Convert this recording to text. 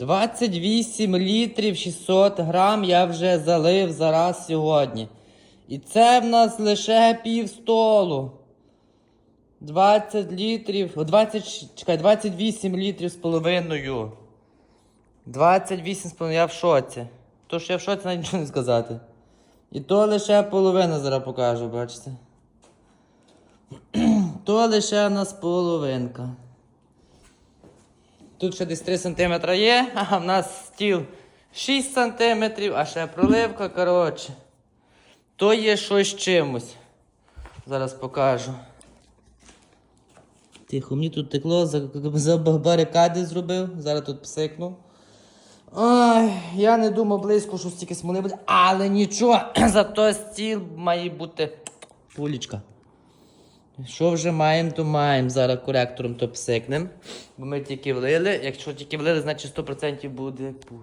28 літрів 600 грам я вже залив зараз сьогодні. І це в нас лише пів столу. 20 літрів. 20, чекай, 28 літрів з половиною. 28 з половиною, я в шоці. То що я в шоці навіть нічого не сказати. І то лише половина зараз покажу, бачите. То лише в нас половинка. Тут ще десь 3 см є, а в нас стіл 6 см, а ще проливка, коротше. То є щось чимось. Зараз покажу. Тихо, мені тут текло, за, барикади зробив, зараз тут псикну. Ой, я не думав близько, що стільки смоли буде, але нічого, зато стіл має бути пулічка. Що вже маємо, то маємо. Зараз коректором то псикнем. Бо ми тільки влили. Якщо тільки влили, значить 100% буде пу-